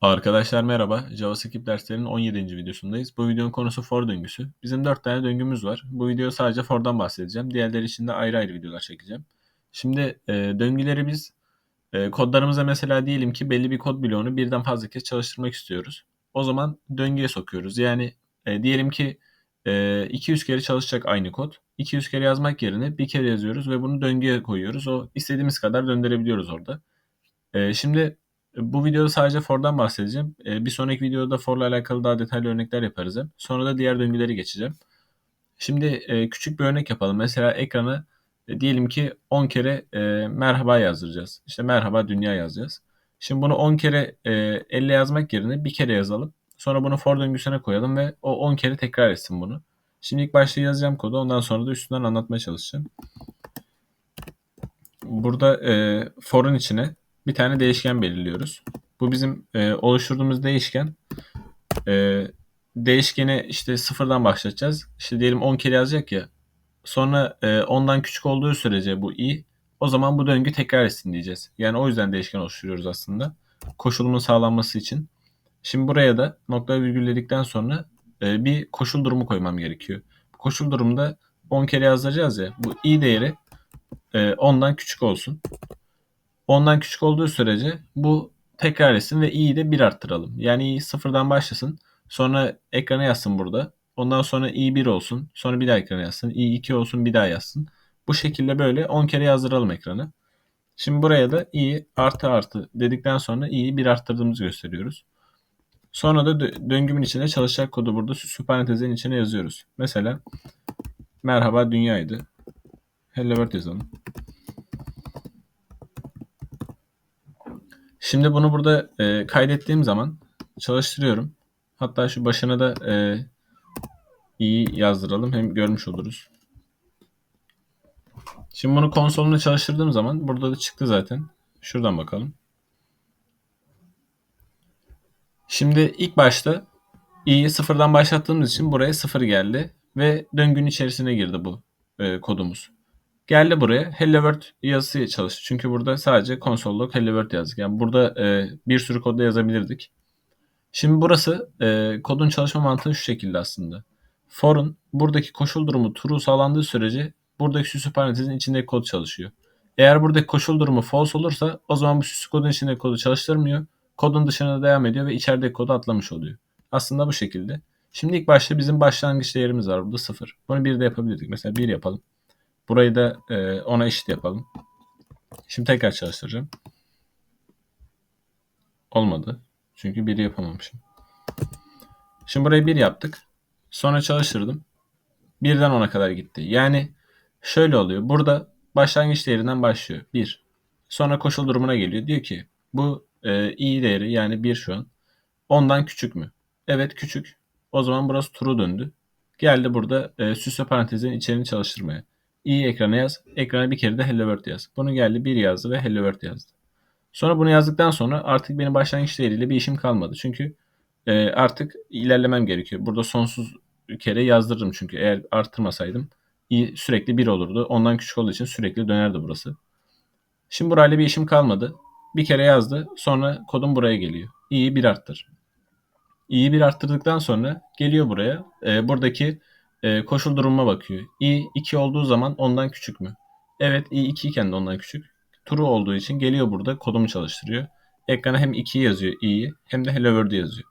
Arkadaşlar merhaba. JavaScript derslerinin 17. videosundayız. Bu videonun konusu for döngüsü. Bizim 4 tane döngümüz var. Bu video sadece for'dan bahsedeceğim. Diğerleri için de ayrı ayrı videolar çekeceğim. Şimdi e, döngüleri biz e, kodlarımıza mesela diyelim ki belli bir kod bloğunu birden fazla kez çalıştırmak istiyoruz. O zaman döngüye sokuyoruz. Yani e, diyelim ki e, 200 kere çalışacak aynı kod. 200 kere yazmak yerine bir kere yazıyoruz ve bunu döngüye koyuyoruz. O istediğimiz kadar döndürebiliyoruz orada. E, şimdi bu videoda sadece for'dan bahsedeceğim. E, bir sonraki videoda for'la alakalı daha detaylı örnekler yaparız. Sonra da diğer döngüleri geçeceğim. Şimdi e, küçük bir örnek yapalım. Mesela ekrana e, diyelim ki 10 kere e, merhaba yazdıracağız. İşte merhaba dünya yazacağız. Şimdi bunu 10 kere e, elle yazmak yerine bir kere yazalım. Sonra bunu for döngüsüne koyalım ve o 10 kere tekrar etsin bunu. Şimdi ilk başta yazacağım kodu. Ondan sonra da üstünden anlatmaya çalışacağım. Burada e, for'un içine bir tane değişken belirliyoruz. Bu bizim e, oluşturduğumuz değişken. E, değişkeni işte sıfırdan başlatacağız. İşte diyelim 10 kere yazacak ya. Sonra e, ondan küçük olduğu sürece bu i o zaman bu döngü tekrar etsin diyeceğiz. Yani o yüzden değişken oluşturuyoruz aslında. Koşulumun sağlanması için. Şimdi buraya da nokta virgülledikten sonra e, bir koşul durumu koymam gerekiyor. Koşul durumda 10 kere yazacağız ya. Bu i değeri e, 10'dan küçük olsun. Ondan küçük olduğu sürece bu tekrar etsin ve i'yi de 1 arttıralım. Yani i sıfırdan başlasın. Sonra ekrana yazsın burada. Ondan sonra i 1 olsun. Sonra bir daha ekrana yazsın. i 2 olsun bir daha yazsın. Bu şekilde böyle 10 kere yazdıralım ekrana. Şimdi buraya da i artı artı dedikten sonra i'yi 1 arttırdığımızı gösteriyoruz. Sonra da döngümün içine çalışacak kodu burada süslü parantezin içine yazıyoruz. Mesela merhaba dünyaydı. Hello world yazalım. Şimdi bunu burada e, kaydettiğim zaman çalıştırıyorum. Hatta şu başına da e, iyi yazdıralım. Hem görmüş oluruz. Şimdi bunu konsolunda çalıştırdığım zaman burada da çıktı zaten. Şuradan bakalım. Şimdi ilk başta i'yi sıfırdan başlattığımız için buraya sıfır geldi. Ve döngünün içerisine girdi bu e, kodumuz. Geldi buraya Hello World yazısı çalıştı. Çünkü burada sadece console.log Hello World yazdık. Yani burada e, bir sürü kodda yazabilirdik. Şimdi burası e, kodun çalışma mantığı şu şekilde aslında. For'un buradaki koşul durumu true sağlandığı sürece buradaki süslü parantezin içindeki kod çalışıyor. Eğer buradaki koşul durumu false olursa o zaman bu süslü kodun içindeki kodu çalıştırmıyor. Kodun dışına devam ediyor ve içerideki kodu atlamış oluyor. Aslında bu şekilde. Şimdi ilk başta bizim başlangıç değerimiz var burada 0. Bunu 1 de yapabilirdik. Mesela 1 yapalım. Burayı da e, ona eşit yapalım. Şimdi tekrar çalıştıracağım. Olmadı. Çünkü 1'i yapamamışım. Şimdi burayı 1 yaptık. Sonra çalıştırdım. 1'den 10'a kadar gitti. Yani şöyle oluyor. Burada başlangıç değerinden başlıyor. 1. Sonra koşul durumuna geliyor. Diyor ki bu e, i değeri yani 1 şu an. 10'dan küçük mü? Evet küçük. O zaman burası true döndü. Geldi burada e, süslü parantezin içerini çalıştırmaya i ekrana yaz. Ekrana bir kere de hello world yaz. Bunu geldi bir yazdı ve hello world yazdı. Sonra bunu yazdıktan sonra artık benim başlangıç değeriyle bir işim kalmadı. Çünkü e, artık ilerlemem gerekiyor. Burada sonsuz kere yazdırırım çünkü eğer arttırmasaydım i sürekli 1 olurdu. Ondan küçük olduğu için sürekli dönerdi burası. Şimdi burayla bir işim kalmadı. Bir kere yazdı. Sonra kodum buraya geliyor. i'yi 1 arttır. i'yi 1 arttırdıktan sonra geliyor buraya. E, buradaki e, koşul durumuma bakıyor. i 2 olduğu zaman ondan küçük mü? Evet i 2 iken de ondan küçük. True olduğu için geliyor burada kodumu çalıştırıyor. Ekrana hem 2 yazıyor i'yi hem de hello world yazıyor.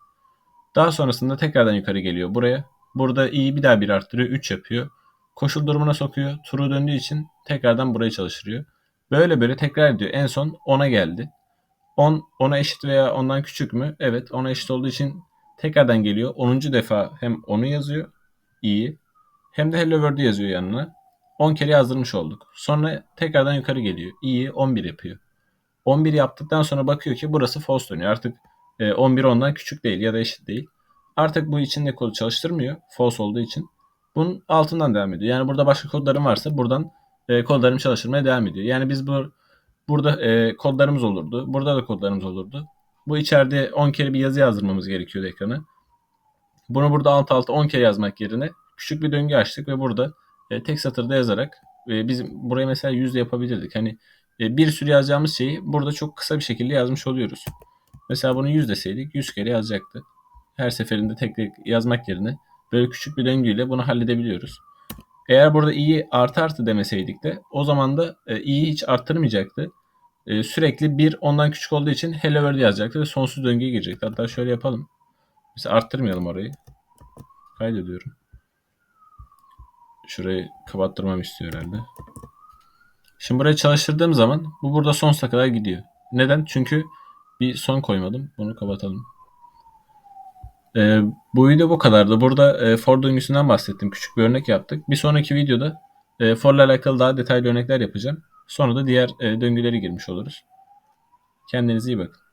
Daha sonrasında tekrardan yukarı geliyor buraya. Burada i'yi bir daha bir arttırıyor 3 yapıyor. Koşul durumuna sokuyor. True döndüğü için tekrardan burayı çalıştırıyor. Böyle böyle tekrar ediyor. En son 10'a geldi. 10 10'a eşit veya ondan küçük mü? Evet 10'a eşit olduğu için tekrardan geliyor. 10. defa hem 10'u yazıyor iyi. Hem de Hello World yazıyor yanına. 10 kere yazdırmış olduk. Sonra tekrardan yukarı geliyor. İyi 11 yapıyor. 11 yaptıktan sonra bakıyor ki burası false dönüyor. Artık 11 e, ondan küçük değil ya da eşit değil. Artık bu içinde kodu çalıştırmıyor. False olduğu için. Bunun altından devam ediyor. Yani burada başka kodlarım varsa buradan e, kodlarım çalıştırmaya devam ediyor. Yani biz bu burada e, kodlarımız olurdu. Burada da kodlarımız olurdu. Bu içeride 10 kere bir yazı yazdırmamız gerekiyordu ekrana. Bunu burada alt alta 10 kere yazmak yerine küçük bir döngü açtık ve burada e, tek satırda yazarak e, biz buraya mesela yüzde yapabilirdik. Hani e, bir sürü yazacağımız şeyi burada çok kısa bir şekilde yazmış oluyoruz. Mesela bunu 100 deseydik 100 kere yazacaktı. Her seferinde tek tek yazmak yerine böyle küçük bir döngüyle bunu halledebiliyoruz. Eğer burada i'yi artı artı demeseydik de o zaman da e, i'yi hiç arttırmayacaktı. E, sürekli bir ondan küçük olduğu için hello world yazacaktı ve sonsuz döngüye girecekti. Hatta şöyle yapalım. Mesela arttırmayalım orayı. Kaydediyorum. Şurayı kapattırmam istiyor herhalde. Şimdi burayı çalıştırdığım zaman bu burada sonsuza kadar gidiyor. Neden? Çünkü bir son koymadım. Bunu kapatalım. Ee, bu video bu kadardı. Burada e, for döngüsünden bahsettim. Küçük bir örnek yaptık. Bir sonraki videoda e, for ile alakalı daha detaylı örnekler yapacağım. Sonra da diğer e, döngüleri girmiş oluruz. Kendinize iyi bakın.